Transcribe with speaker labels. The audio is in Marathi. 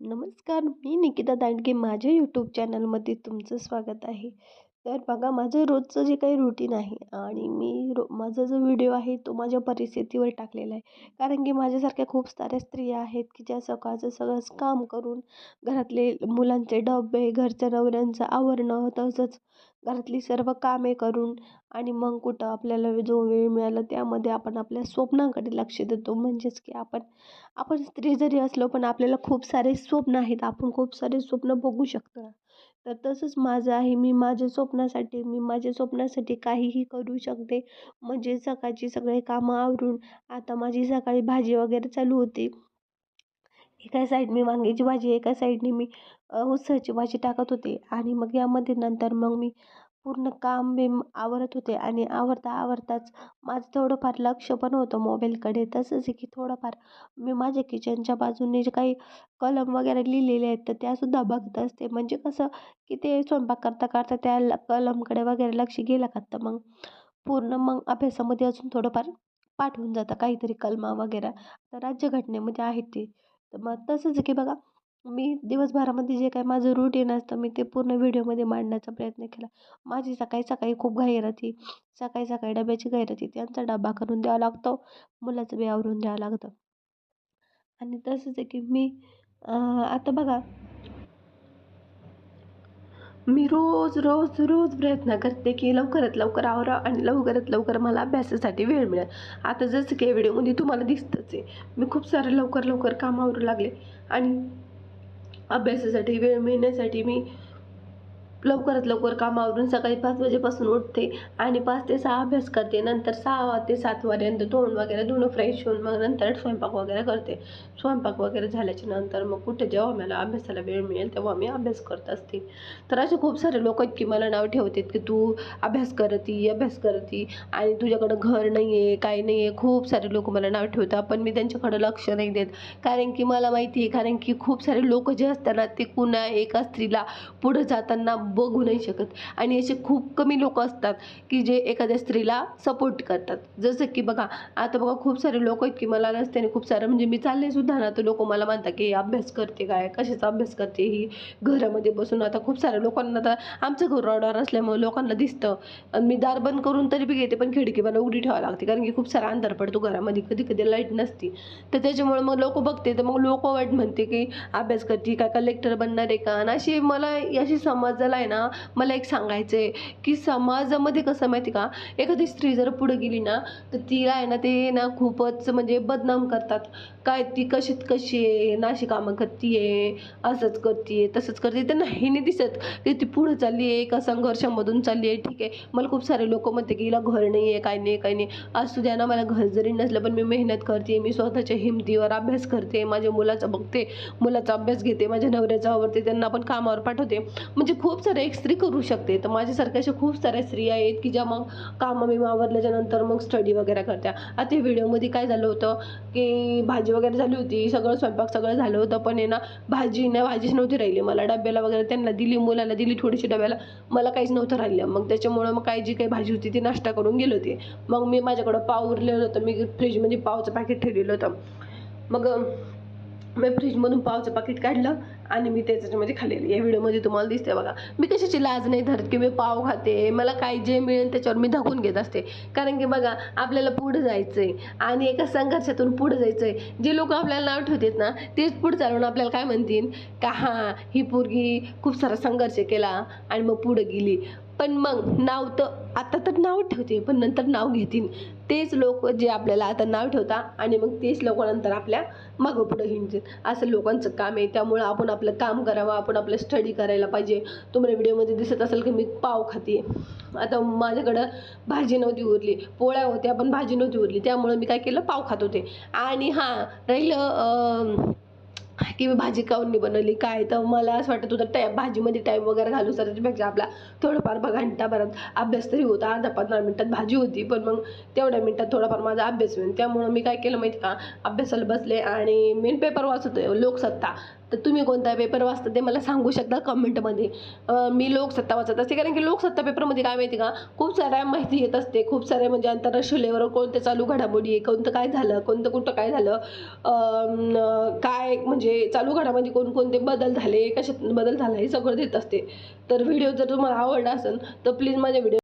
Speaker 1: नमस्कार मी निकिता दांडगे. माझ्या यूट्यूब चॅनलमध्ये तुमचं स्वागत आहे. तर बघा माझं रोजचं जे काही रुटीन आहे आणि मी रो माझा जो व्हिडिओ आहे तो माझ्या परिस्थितीवर टाकलेला आहे. कारण की माझ्यासारख्या खूप साऱ्या स्त्रिया आहेत की ज्या सकाळचं सगळंच काम करून घरातले मुलांचे डबे घरच्या नवऱ्यांचं आवरणं तसंच घरातली सर्व कामे करून आणि मग कुठं आपल्याला जो वेळ मिळाला त्यामध्ये आपण आपल्या स्वप्नांकडे लक्ष देतो. म्हणजेच की आपण आपण स्त्री जरी असलो पण आपल्याला खूप सारे स्वप्न आहेत. आपण खूप सारे स्वप्न बघू शकतो. तर तसंच माझं आहे. मी माझ्या स्वप्नासाठी मी माझ्या स्वप्नासाठी काहीही करू शकते. म्हणजे सकाळची सगळे कामं आवरून आता माझी सकाळी भाजी वगैरे चालू होती. एका साईडने वांग्याची भाजी एका साईडने मी उसळची भाजी टाकत होते. आणि मग यामध्ये नंतर मग मी पूर्ण काम बिम आवरत होते. आणि आवरता आवरताच माझं थोडंफार लक्ष पण होतं मोबाईलकडे. तसंच आहे की थोडंफार मी माझ्या किचनच्या बाजूने जे काही कलम वगैरे लिहिलेले आहेत तर त्यासुद्धा बघत असते. म्हणजे कसं की ते स्वयंपाक करता करता त्या ल कलमकडे वगैरे लक्ष गेलं का तर मग पूर्ण मग अभ्यासामध्ये अजून थोडंफार पाठ होऊन जातं. काहीतरी कलमा वगैरे. तर राज्यघटनेमध्ये आहेत ते. तर मग तसंच की बघा मी दिवसभरामध्ये जे काय माझं रुटीन असतं मी ते पूर्ण व्हिडिओमध्ये मांडण्याचा प्रयत्न केला. माझी सकाळी सकाळी खूप घाई राहते. सकाळी सकाळी डब्याची घाई राहते. त्यांचा डबा करून द्यावा लागतो. मुलाचं बी आवरून द्यावं लागतं. आणि तसंच आहे की मी आता बघा मी रोज रोज रोज प्रयत्न करते की लवकरात लवकर आवरा आणि लवकरात लवकर मला अभ्यासासाठी वेळ मिळेल. आता जसं की व्हिडिओमध्ये तुम्हाला दिसतंच आहे. मी खूप सारे लवकर लवकर कामावरू लागले आणि अभ्यासासाठी वेळ मिळण्यासाठी मी लवकरात लवकर कामावरून सकाळी पाच वाजेपासून उठते आणि पाच ते सहा अभ्यास करते. नंतर सहा ते सात तोंड वगैरे धुणं फ्रेश होऊन मग नंतर स्वयंपाक वगैरे करते. स्वयंपाक वगैरे झाल्याच्यानंतर मग कुठे जेव्हा मला अभ्यासाला वेळ मिळेल तेव्हा मी अभ्यास करत असते. तर असे खूप सारे लोक आहेत की मला नाव ठेवतात की तू अभ्यास करती अभ्यास करती आणि तुझ्याकडं घर नाही आहे काही नाही आहे खूप सारे लोक मला नाव ठेवतात पण मी त्यांच्याकडं लक्ष नाही देत. कारण की मला माहिती आहे कारण की खूप सारे लोक जे असतात ना ते कुणा एका स्त्रीला पुढं जाताना बघू नाही शकत. आणि असे खूप कमी लोक असतात की जे एखाद्या स्त्रीला सपोर्ट करतात. जसं की बघा आता बघा खूप सारे लोक आहेत की मला रस्त्याने खूप सारं म्हणजे मी चालले सुद्धा ना तर लोक मला मानतात की अभ्यास करते काय? कशाचा अभ्यास करते ही? घरामध्ये बसून आता खूप साऱ्या लोकांना आता आमचं घर रॉडवर असल्यामुळे लोकांना दिसतं. आणि मी दार बंद करून तरी बी घेते पण खिडकी मला उघडी ठेवावी लागते कारण की खूप सारा अंधार पडतो घरामध्ये कधी कधी लाइट नसती. तर त्याच्यामुळे मग लोक बघते तर मग लोक वाईट म्हणते की अभ्यास करते काय? कलेक्टर बनणार आहे का? आणि अशी मला अशी आहे ना मला एक सांगायचं आहे की समाजामध्ये कसं माहिती का एखादी स्त्री जर पुढे गेली ना तर तिला आहे ना ते ना खूपच म्हणजे बदनाम करतात. काय ती कशीत कशी आहे नाशी कामं करते आहे असंच करते तसंच करते त्यांना हे नाही दिसत की ती पुढं चालली आहे एका संघर्षामधून चालली आहे ठीक आहे. मला खूप सारे लोक म्हणते की हिला घर नाही आहे काय नाही काय नाही. असू द्या ना मला घर जरी नसलं पण मी मेहनत करते मी स्वतःच्या हिमतीवर अभ्यास करते माझ्या मुलाचा बघते मुलाचा अभ्यास घेते माझ्या नवऱ्याचा आवडते त्यांना पण कामावर पाठवते. म्हणजे खूप सारे एक स्त्री करू शकते. तर माझ्यासारख्या अशा खूप साऱ्या स्त्रिया आहेत की ज्या मग कामं मी मावरल्याच्यानंतर मग स्टडी वगैरे करत्या. आता व्हिडिओमध्ये काय झालं होतं की भाजी वगैरे झाली होती सगळं स्वयंपाक सगळं झालं होतं पण आहे ना भाजी ना भाजीच नव्हती राहिली. मला डब्याला वगैरे त्यांना दिली मुलाला दिली थोडीशी डब्याला. मला काहीच नव्हतं राहिलं. मग त्याच्यामुळं मग काय जी काही भाजी होती ती नाश्ता करून गेले होते. मग मी माझ्याकडं पाव उरलेलं होतं. मी फ्रीजमध्ये पावचं पॅकेट ठेवलेलं होतं. मग मी फ्रीजमधून पावचं पाकिट काढलं. आणि मी त्याच्यामध्ये म्हणजे खाल्लेली या व्हिडिओमध्ये तुम्हाला दिसते बघा. मी कशाची लाज नाही धरत की मी पाव खाते. मला काय जे मिळेल त्याच्यावर मी धाकून घेत असते. कारण की बघा आपल्याला पुढं जायचं आहे आणि एका संघर्षातून पुढं जायचं आहे जे लोक आपल्याला नाव ठेवतात ना तेच पुढं चालवून आपल्याला काय म्हणतील? का हां ही पोरगी खूप सारा संघर्ष केला आणि मग पुढं गेली. पण मग नाव तर आता तर नाव ठेवते पण नंतर नाव घेतील. तेच लोक जे आपल्याला आता नाव ठेवता आणि मग तेच लोक नंतर आपल्या मागं पुढं हिंडतील. असं लोकांचं काम आहे. त्यामुळं आपण आपलं काम करावं आपण आपलं स्टडी करायला पाहिजे. तुम्हाला व्हिडिओमध्ये दिसत असेल की मी पाव खाते. आता माझ्याकडं भाजी नव्हती उरली. पोळ्या होत्या पण भाजी नव्हती उरली. त्यामुळं मी काय केलं? पाव खात होते. आणि हां राहिलं की मी भाजी काऊन बनवली? काय? तर मला असं वाटत होतं टाईम भाजीमध्ये टाईम वगैरे घालू सर त्याच्यापेक्षा आपला थोडंफार बघा घंटाभरात अभ्यास तरी होता. अर्धा पंधरा मिनटात भाजी होती पण मग तेवढ्या मिनटात थोडाफार माझा अभ्यास होईल. त्यामुळं मी काय केलं माहिती का? अभ्यासाला बसले आणि मेन पेपर वाचत लोकसत्ता. तर तुम्ही कोणता पेपर वाचता ते मला सांगू शकता कमेंटमध्ये मी लोकसत्ता वाचत असते कारण की लोकसत्ता पेपरमध्ये काय माहिती का खूप साऱ्या माहिती येत असते खूप साऱ्या म्हणजे आंतरराष्ट्रीय लेवलवर कोणते चालू घडामोडी आहे कोणतं काय झालं कोणतं कुठं काय झालं काय काय म्हणजे चालू घडामध्ये कोणकोणते बदल झाले कशात बदल झाला हे सगळं देत असते. तर व्हिडिओ जर तुम्हाला आवडला असेल तर प्लीज माझ्या व्हिडिओ